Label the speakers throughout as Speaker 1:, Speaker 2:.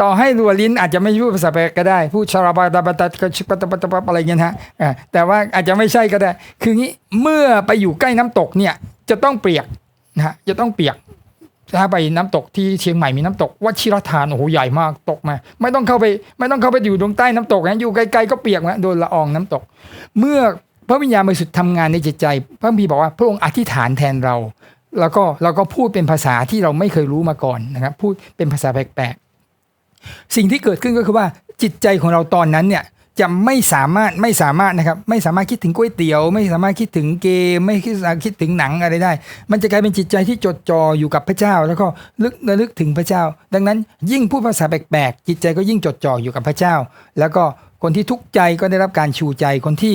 Speaker 1: ต่อให้รัวลิ้นอาจจะไม่พูดภาษาแปลกก็ได้ พูดชาราบาตาบาตากชิปตะปตะปอะไรเงี้ยฮะแต่ว่าอาจจะไม่ใช่ก็ได้ คืองี้เมื่อไปอยู่ใกล้น้ำตกเนี่ยจะต้องเปียกนะฮะจะต้องเปียกถ้าไปน้ำตกที่เชียงใหม่มีน้ำตกวัชิรทานโอ้โหใหญ่มากตกมา ไม่ต้องเข้าไป ไม่ต้องเข้าไปอยู่ตรงใต้น้ำตกนะอยู่ไกลๆก็เปียกนะโดนละอองน้ำตก เมื่อพระวิญญาณบริสุทธิ์ทำงานในจิตใจ พระคัมภีบอกว่าพระองค์อธิษฐานแทนเรา แล้วก็เราก็พูดเป็นภาษาที่เราไม่เคยรู้มาก่อนนะครับ พูดเป็นภาษาแปลกๆ สิ่งที่เกิดขึ้นก็คือว่าจิตใจของเราตอนนั้นเนี่ยจะไม่สามารถไม่สามารถนะครับไม่สามารถคิดถึงก๋วยเตี๋ยว ไม่สามารถคิดถึงเกม ไม่คิดคิดถึงหนังอะไรได้ มันจะกลายเป็นจิตใจที่จดจ่ออยู่กับพระเจ้า แล้วก็ลึกระลึกถึงพระเจ้า ดังนั้นยิ่งพูดภาษาแปลกๆจิตใจก็ยิ่งจดจ่ออยู่กับพระเจ้า แล้วก็คนที่ทุกข์ใจก็ได้รับการชูใจคนที่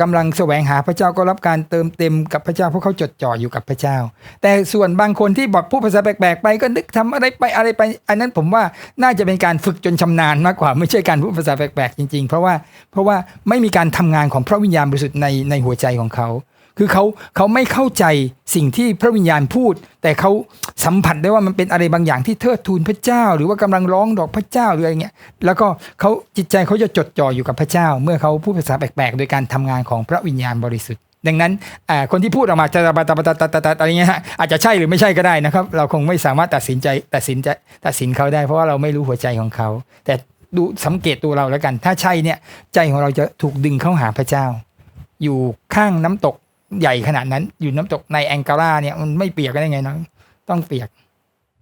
Speaker 1: กำลังแสวงหาพระเจ้าก็รับการเติมเต็มกับพระเจ้าเพราะเขาจดจ่ออยู่กับพระเจ้า แต่ส่วนบางคนที่บอกพูดภาษาแปลกๆไปก็นึกทำอะไรไปอะไรไป อันนั้นผมว่าน่าจะเป็นการฝึกจนชำนาญมากกว่า ไม่ใช่การพูดภาษาแปลกๆจริงๆ เพราะว่าเพราะว่าไม่มีการทำงานของพระวิญญาณบริสุทธิ์ในในหัวใจของเขา คือเขาเขาไม่เข้าใจสิ่งที่พระวิญญาณพูด แต่เขาสัมผัสได้ว่ามันเป็นอะไรบางอย่างที่เทิดทูนพระเจ้า หรือว่ากำลังร้องดอกพระเจ้าหรืออะไรเงี้ยแล้วก็เขาจิตใจเขาจะจดจ่ออยู่กับพระเจ้า เมื่อเขาพูดภาษาแปลกๆ โดยการทำงานของพระวิญญาณบริสุทธิ์ ดังนั้นคนที่พูดออกมาตะตะตะตะตะตะอะไรเงี้ยอาจจะใช่หรือไม่ใช่ก็ได้นะครับ เราคงไม่สามารถตัดสินใจตัดสินใจตัดสินเขาได้เพราะว่าเราไม่รู้หัวใจของเขา แต่ดูสังเกตตัวเราแล้วกัน ถ้าใช่เนี่ยใจของเราจะถูกดึงเข้าหาพระเจ้า อยู่ข้างน้ำตก ใหญ่ขนาดนั้น อยู่น้ำตกในแองการาเนี่ยมันไม่เปียกได้ไงเนาะต้องเปียก